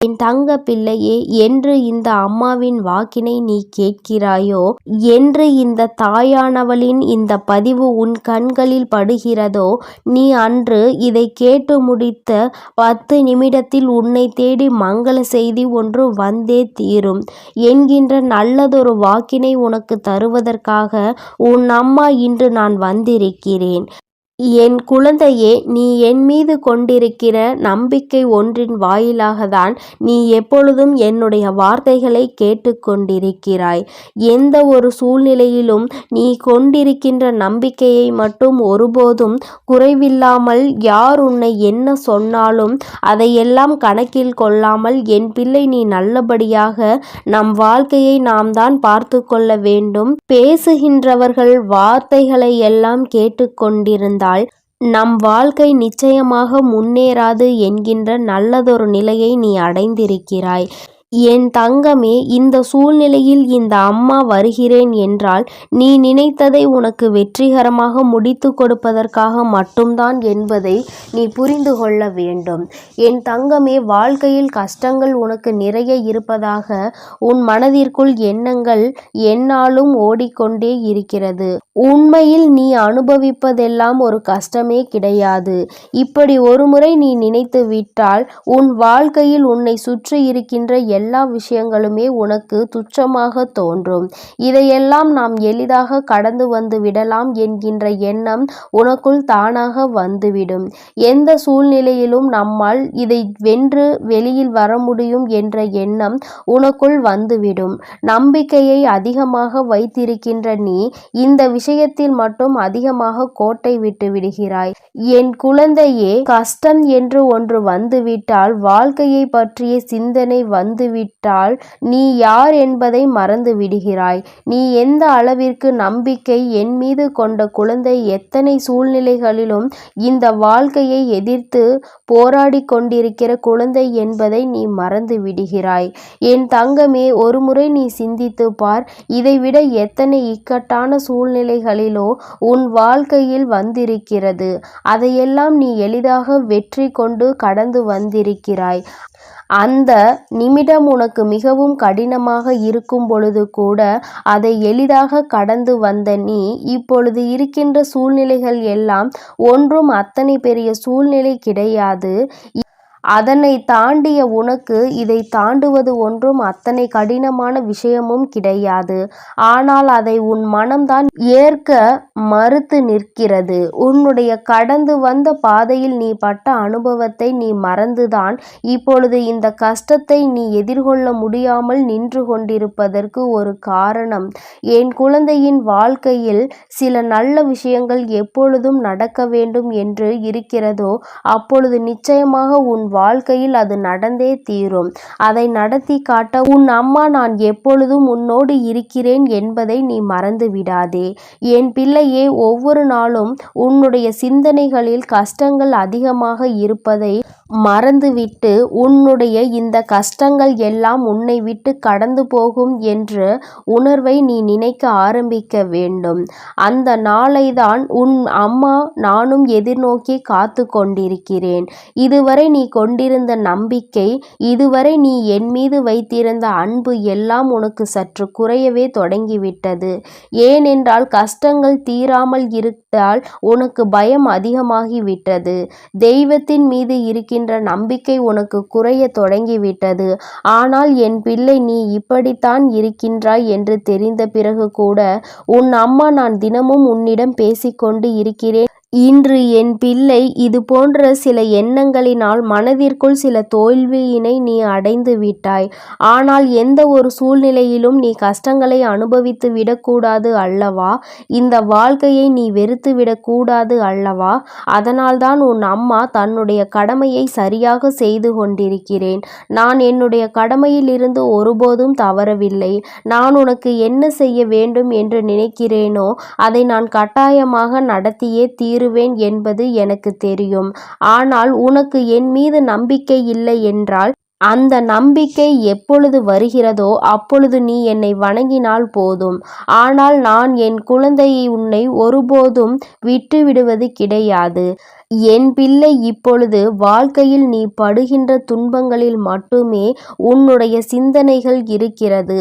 என் தங்க பிள்ளையே என்று இந்த அம்மாவின் வாக்கினை நீ கேட்கிறாயோ? என்று இந்த தாயானவளின் இந்த பதிவு உன் கண்களில் படுகிறதோ? நீ அன்று இதை கேட்டு முடித்த பத்து நிமிடத்தில் உன்னை தேடி மங்கள செய்தி ஒன்று வந்தே தீரும். என்கின்ற நல்லதொரு வாக்கினை உனக்கு தருவதற்காக உன் அம்மா இன்று நான் வந்திருக்கிறேன். என் குழந்தையே நீ என் மீது கொண்டிருக்கிற நம்பிக்கை ஒன்றின் வாயிலாகத்தான் நீ எப்பொழுதும் என்னுடைய வார்த்தைகளை கேட்டுக்கொண்டிருக்கிறாய். எந்த ஒரு சூழ்நிலையிலும் நீ கொண்டிருக்கின்ற நம்பிக்கையை மட்டும் ஒருபோதும் குறைவில்லாமல் யார் உன்னை என்ன சொன்னாலும் அதையெல்லாம் கணக்கில் கொள்ளாமல் என் பிள்ளை நீ நல்லபடியாக நம் வாழ்க்கையை நாம் தான் பார்த்து கொள்ள வேண்டும். பேசுகின்றவர்கள் வார்த்தைகளை எல்லாம் கேட்டுக்கொண்டிருந்தால் நம் வாழ்க்கை நிச்சயமாக முன்னேறாது என்கின்ற நல்லதொரு நிலையை நீ அடைந்திருக்கிறாய். என் தங்கமே இந்த சூழ்நிலையில் இந்த அம்மா வருகிறேன் என்றால் நீ நினைத்ததை உனக்கு வெற்றிகரமாக முடித்து கொடுப்பதற்காக மட்டும்தான் என்பதை நீ புரிந்து கொள்ள வேண்டும். என் தங்கமே வாழ்க்கையில் கஷ்டங்கள் உனக்கு நிறைய இருப்பதாக உன் மனதிற்குள் எண்ணங்கள் என்னாலும் ஓடிக்கொண்டே இருக்கிறது. உண்மையில் நீ அனுபவிப்பதெல்லாம் ஒரு கஷ்டமே கிடையாது. இப்படி ஒருமுறை நீ நினைத்து விட்டால் உன் வாழ்க்கையில் உன்னை சுற்றி இருக்கின்ற எல்லா விஷயங்களுமே உனக்கு துச்சமாக தோன்றும். இதையெல்லாம் நாம் எளிதாக கடந்து வந்து விடலாம் என்கின்ற எண்ணம் உனக்குள் தானாக வந்துவிடும். எந்த சூழ்நிலையிலும் நம்மால் இதை வென்று வெளியில் வர முடியும் என்ற எண்ணம் உனக்குள் வந்துவிடும். நம்பிக்கையை அதிகமாக வைத்திருக்கின்ற நீ இந்த விஷயத்தில் மட்டும் அதிகமாக கோட்டை விட்டு விடுகிறாய். என் குழந்தையே கஷ்டம் என்று ஒன்று வந்துவிட்டால் வாழ்க்கையை பற்றிய சிந்தனை வந்து விட்டால் நீ யார் என்பதை மறந்து விடுகிறாய். நீ எந்த அளவிற்கு நம்பிக்கை என் மீது கொண்ட குழந்தை எத்தனை சூழ்நிலைகளிலும் இந்த வாழ்க்கையை எதிர்த்து போராடி கொண்டிருக்கிற குழந்தை என்பதை நீ மறந்து விடுகிறாய். என் தங்கமே ஒருமுறை நீ சிந்தித்து பார். இதைவிட எத்தனை இக்கட்டான சூழ்நிலைகளிலோ உன் வாழ்க்கையில் வந்திருக்கிறது. அதையெல்லாம் நீ எளிதாக வெற்றி கொண்டு கடந்து வந்திருக்கிறாய். அந்த நிமிடம் உனக்கு மிகவும் கடினமாக இருக்கும் பொழுது கூட அதை எளிதாக கடந்து வந்த நீ இப்பொழுது இருக்கின்ற சூழ்நிலைகள் எல்லாம் ஒன்றும் அத்தனை பெரிய சூழ்நிலை கிடையாது. அதனை தாண்டிய உனக்கு இதை தாண்டுவது ஒன்றும் அத்தனை கடினமான விஷயமும் கிடையாது. ஆனால் அதை உன் மனம்தான் ஏற்க மறுத்து நிற்கிறது. உன்னுடைய கடந்து வந்த பாதையில் நீ பட்ட அனுபவத்தை நீ மறந்துதான். இப்பொழுது இந்த கஷ்டத்தை நீ எதிர்கொள்ள முடியாமல் நின்று கொண்டிருப்பதற்கு ஒரு காரணம். என் குழந்தையின் வாழ்க்கையில் சில நல்ல விஷயங்கள் எப்பொழுதும் நடக்க வேண்டும் என்று இருக்கிறதோ அப்பொழுது நிச்சயமாக உன் வாழ்க்கையில் அது நடந்தே தீரும். அதை நடத்தி காட்ட உன் அம்மா நான் எப்பொழுதும் உன்னோடு இருக்கிறேன் என்பதை நீ மறந்து விடாதே. என் பிள்ளையே ஒவ்வொரு நாளும் உன்னுடைய சிந்தனைகளில் கஷ்டங்கள் அதிகமாக இருப்பதை மறந்துவிட்டு உன்னுடைய இந்த கஷ்டங்கள் எல்லாம் உன்னை விட்டு கடந்து போகும் என்ற உணர்வை நீ நினைக்க ஆரம்பிக்க வேண்டும். அந்த நாளை தான் உன் அம்மா நானும் எதிர்நோக்கி காத்து கொண்டிருக்கிறேன். இதுவரை நீ கொண்டிருந்த நம்பிக்கை இதுவரை நீ என் மீது வைத்திருந்த அன்பு எல்லாம் உனக்கு சற்று குறையவே தொடங்கிவிட்டது. ஏனென்றால் கஷ்டங்கள் தீராமல் இருந்தால் உனக்கு பயம் அதிகமாகிவிட்டது. தெய்வத்தின் மீது இருக்கின்ற நம்பிக்கை உனக்கு குறைய தொடங்கிவிட்டது. ஆனால் என் பிள்ளை நீ இப்படித்தான் இருக்கின்றாய் என்று தெரிந்த பிறகு கூட உன் அம்மா நான் தினமும் உன்னிடம் பேசிக்கொண்டு இருக்கிறேன். இன்று என் பிள்ளை இது போன்ற சில எண்ணங்களினால் மனதிற்குள் சில தோல்வியினை நீ அடைந்து விட்டாய். ஆனால் எந்த ஒரு சூழ்நிலையிலும் நீ கஷ்டங்களை அனுபவித்து விடக்கூடாது அல்லவா? இந்த வாழ்க்கையை நீ வெறுத்து விடக்கூடாது அல்லவா? அதனால்தான் உன் அம்மா தன்னுடைய கடமையை சரியாக செய்து கொண்டிருக்கிறேன். நான் என்னுடைய கடமையிலிருந்து ஒருபோதும் தவறவில்லை. நான் உனக்கு என்ன செய்ய வேண்டும் என்று நினைக்கிறேனோ அதை நான் கட்டாயமாக நடத்தியே தீர் தீருவேன் என்பது எனக்கு தெரியும். ஆனால் உனக்கு என் மீது நம்பிக்கை இல்லை என்றால் அந்த நம்பிக்கை எப்பொழுது வருகிறதோ அப்பொழுது நீ என்னை வணங்கினால் போதும். ஆனால் நான் என் குழந்தையை உன்னை ஒருபோதும் விட்டுவிடுவது கிடையாது. என் பிள்ளை இப்பொழுது வாழ்க்கையில் நீ படுகின்ற துன்பங்களில் மட்டுமே உன்னுடைய சிந்தனைகள் இருக்கிறது.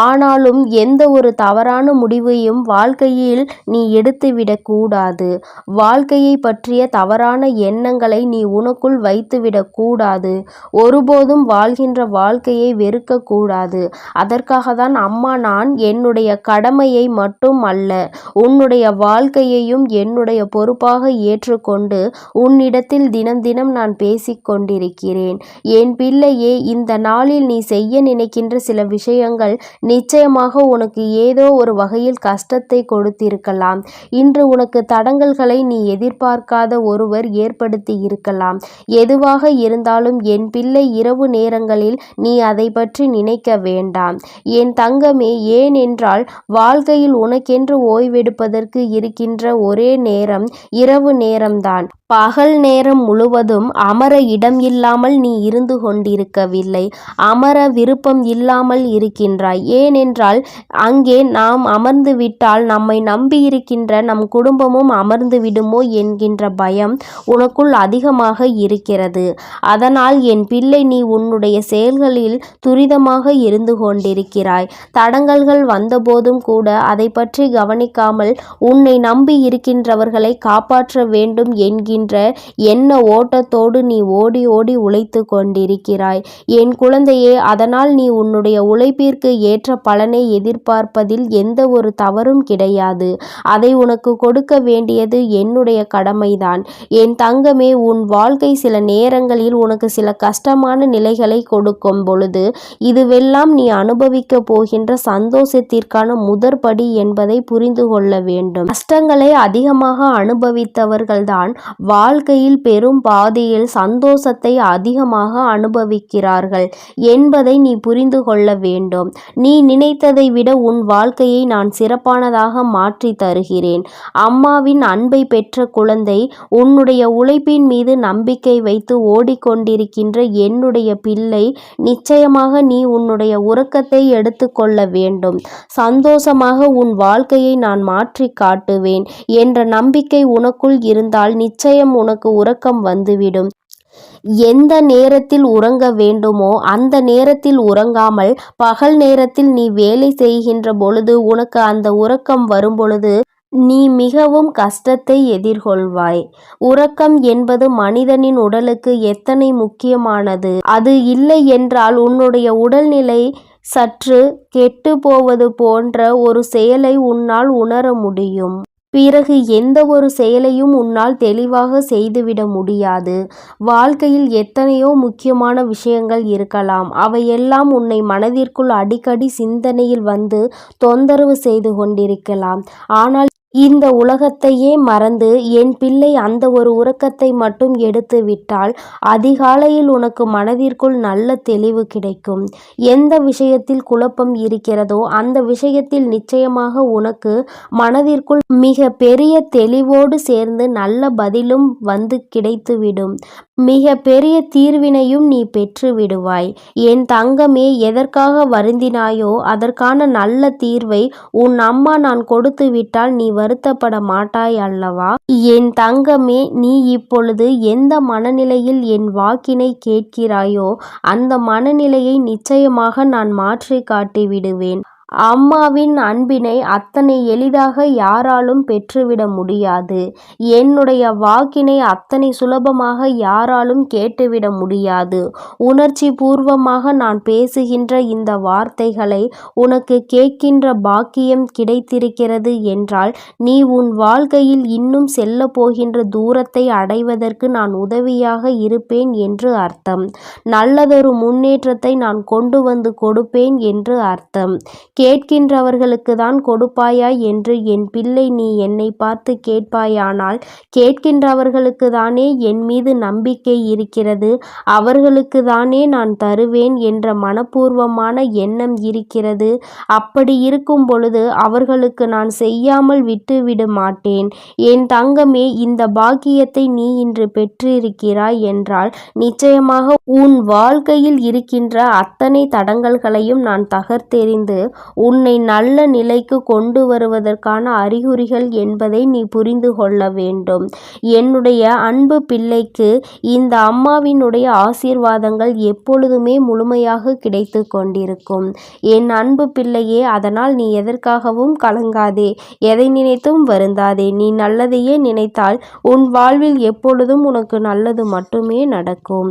ஆனாலும் எந்த ஒரு தவறான முடிவையும் வாழ்க்கையில் நீ எடுத்துவிடக்கூடாது வாழ்க்கையை பற்றிய தவறான எண்ணங்களை நீ உனக்குள் வைத்துவிடக்கூடாது ஒருபோதும் வாழ்கின்ற வாழ்க்கையை வெறுக்கக்கூடாது அதற்காக தான் அம்மா நான் என்னுடைய கடமையை மட்டும் அல்ல உன்னுடைய வாழ்க்கையையும் என்னுடைய பொறுப்பாக ஏற்றுக்கொண்டு உன்னிடத்தில் தினம் தினம் நான் பேசிக் கொண்டிருக்கிறேன். என் பிள்ளையே இந்த நாளில் நீ செய்ய நினைக்கின்ற சில விஷயங்கள் நிச்சயமாக உனக்கு ஏதோ ஒரு வகையில் கஷ்டத்தை கொடுத்திருக்கலாம். இன்று உனக்கு தடங்கல்களை நீ எதிர்பார்க்காத ஒருவர் ஏற்படுத்தி இருக்கலாம். எதுவாக இருந்தாலும் என் பிள்ளை இரவு நேரங்களில் நீ அதை பற்றி நினைக்க வேண்டாம். என் தங்கமே ஏனென்றால் வாழ்க்கையில் உனக்கென்று ஓய்வெடுப்பதற்கு இருக்கின்ற ஒரே நேரம் இரவு நேரம்தான். பகல் நேரம் முழுவதும் அமர இடம் இல்லாமல் நீ இருந்து கொண்டிருக்கவில்லை. அமர விருப்பம் இல்லாமல் இருக்கின்றாய். ஏனென்றால் அங்கே நாம் அமர்ந்து விட்டால் நம்மை நம்பியிருக்கின்ற நம் குடும்பமும் அமர்ந்து விடுமோ என்கின்ற பயம் உனக்குள் அதிகமாக இருக்கிறது. அதனால் என் பிள்ளை நீ உன்னுடைய செயல்களில் துரிதமாக இருந்து கொண்டிருக்கிறாய். தடங்கல்கள் வந்தபோதும் கூட அதை பற்றி கவனிக்காமல் உன்னை நம்பி இருக்கின்றவர்களை காப்பாற்ற வேண்டும் என்கின்ற என்ன ஓட்டத்தோடு நீ ஓடி ஓடி உழைத்து கொண்டிருக்கிறாய்? என் குழந்தையே அதனால் நீ உன்னுடைய உழைப்பிற்கு ஏற்ற பலனை எதிர்பார்ப்பதில் எந்த ஒரு தவறும் கிடையாது. அதை உனக்கு கொடுக்க வேண்டியது என்னுடைய கடமைதான். என் தங்கமே உன் வாழ்க்கை சில நேரங்களில் உனக்கு சில கஷ்டமான நிலைகளை கொடுக்கும் பொழுது இதுவெல்லாம் நீ அனுபவிக்க போகின்ற சந்தோஷத்திற்கான முதற்படி என்பதை புரிந்து கொள்ள வேண்டும். கஷ்டங்களை அதிகமாக அனுபவித்தவர்கள்தான் வாழ்க்கையில் பெரும் பாதையில் சந்தோஷத்தை அதிகமாக அனுபவிக்கிறார்கள் என்பதை நீ புரிந்து கொள்ள வேண்டும். நீ நினைத்ததை விட உன் வாழ்க்கையை நான் சிறப்பானதாக மாற்றி தருகிறேன். அம்மாவின் அன்பை பெற்ற குழந்தை உன்னுடைய உழைப்பின் மீது நம்பிக்கை வைத்து ஓடிக்கொண்டிருக்கின்ற என்னுடைய பிள்ளை நிச்சயமாக நீ உன்னுடைய உறக்கத்தை எடுத்துக்கொள்ள வேண்டும். சந்தோஷமாக உன் வாழ்க்கையை நான் மாற்றி காட்டுவேன் என்ற நம்பிக்கை உனக்குள் இருந்தால் நிச்சயம் உனக்கு உறக்கம் வந்துவிடும். எந்த நேரத்தில் உறங்க வேண்டுமோ அந்த நேரத்தில் உறங்காமல் பகல் நேரத்தில் நீ வேலை செய்கின்ற பொழுது உனக்கு அந்த உறக்கம் வரும் பொழுது நீ மிகவும் கஷ்டத்தை எதிர்கொள்வாய். உறக்கம் என்பது மனிதனின் உடலுக்கு எத்தனை முக்கியமானது? அது இல்லை என்றால் உன்னுடைய உடல்நிலை சற்று கெட்டு போவது போன்ற ஒரு செயலை உன்னால் உணர முடியும். பிறகு எந்த ஒரு செயலையும் உன்னால் தெளிவாக செய்துவிட முடியாது. வாழ்க்கையில் எத்தனையோ முக்கியமான விஷயங்கள் இருக்கலாம். அவையெல்லாம் உன்னை மனதிற்குள் அடிக்கடி சிந்தனையில் வந்து தொந்தரவு செய்து கொண்டிருக்கலாம். ஆனால் இந்த உலகத்தையே மறந்து என் பிள்ளை அந்த ஒரு உறக்கத்தை மட்டும் எடுத்து விட்டால் அதிகாலையில் உனக்கு மனதிற்குள் நல்ல தெளிவு கிடைக்கும். எந்த விஷயத்தில் குழப்பம் இருக்கிறதோ அந்த விஷயத்தில் நிச்சயமாக உனக்கு மனதிற்குள் மிக பெரிய தெளிவோடு சேர்ந்து நல்ல பதிலும் வந்து கிடைத்துவிடும். மிக பெரிய தீர்வினையும் நீ பெற்று விடுவாய். என் தங்கமே எதற்காக வருந்தினாயோ அதற்கான நல்ல தீர்வை உன் அம்மா நான் கொடுத்து விட்டால் நீ வருத்தப்பட மாட்டாய் அல்லவா என் தங்கமே நீ இப்பொழுது எந்த மனநிலையில் என் வாக்கினை கேட்கிறாயோ அந்த மனநிலையை நிச்சயமாக நான் மாற்றி காட்டிவிடுவேன். அம்மாவின் அன்பினை அத்தனை எளிதாக யாராலும் பெற்றுவிட முடியாது. என்னுடைய வாக்கினை அத்தனை சுலபமாக யாராலும் கேட்டுவிட முடியாது. உணர்ச்சி பூர்வமாக நான் பேசுகின்ற இந்த வார்த்தைகளை உனக்கு கேட்கின்ற பாக்கியம் கிடைத்திருக்கிறது என்றால் நீ உன் வாழ்க்கையில் இன்னும் செல்ல போகின்ற தூரத்தை அடைவதற்கு நான் உதவியாக இருப்பேன் என்று அர்த்தம். நல்லதொரு முன்னேற்றத்தை நான் கொண்டு வந்து கொடுப்பேன் என்று அர்த்தம். கேட்கின்றவர்களுக்கு தான் கொடுப்பாயா என்று என் பிள்ளை நீ என்னை பார்த்து கேட்பாயானால் கேட்கின்றவர்களுக்கு தானே என் மீது நம்பிக்கை இருக்கிறது. அவர்களுக்கு தானே நான் தருவேன் என்ற மனப்பூர்வமான எண்ணம் இருக்கிறது. அப்படி இருக்கும் பொழுது அவர்களுக்கு நான் செய்யாமல் விட்டுவிட மாட்டேன். என் தங்கமே இந்த பாக்கியத்தை நீ இன்று பெற்றிருக்கிறாய் என்றால் நிச்சயமாக உன் வாழ்க்கையில் இருக்கின்ற அத்தனை தடங்கல்களையும் நான் தகர்த்தெறிந்து உன்னை நல்ல நிலைக்கு கொண்டு வருவதற்கான அறிகுறிகள் என்பதை நீ புரிந்து கொள்ள வேண்டும். என்னுடைய அன்பு பிள்ளைக்கு இந்த அம்மாவினுடைய ஆசீர்வாதங்கள் எப்பொழுதுமே முழுமையாக கிடைத்து கொண்டிருக்கும். என் அன்பு பிள்ளையே அதனால் நீ எதற்காகவும் கலங்காதே எதை நினைத்தும் வருந்தாதே. நீ நல்லதையே நினைத்தால் உன் வாழ்வில் எப்பொழுதும் உனக்கு நல்லது மட்டுமே நடக்கும்.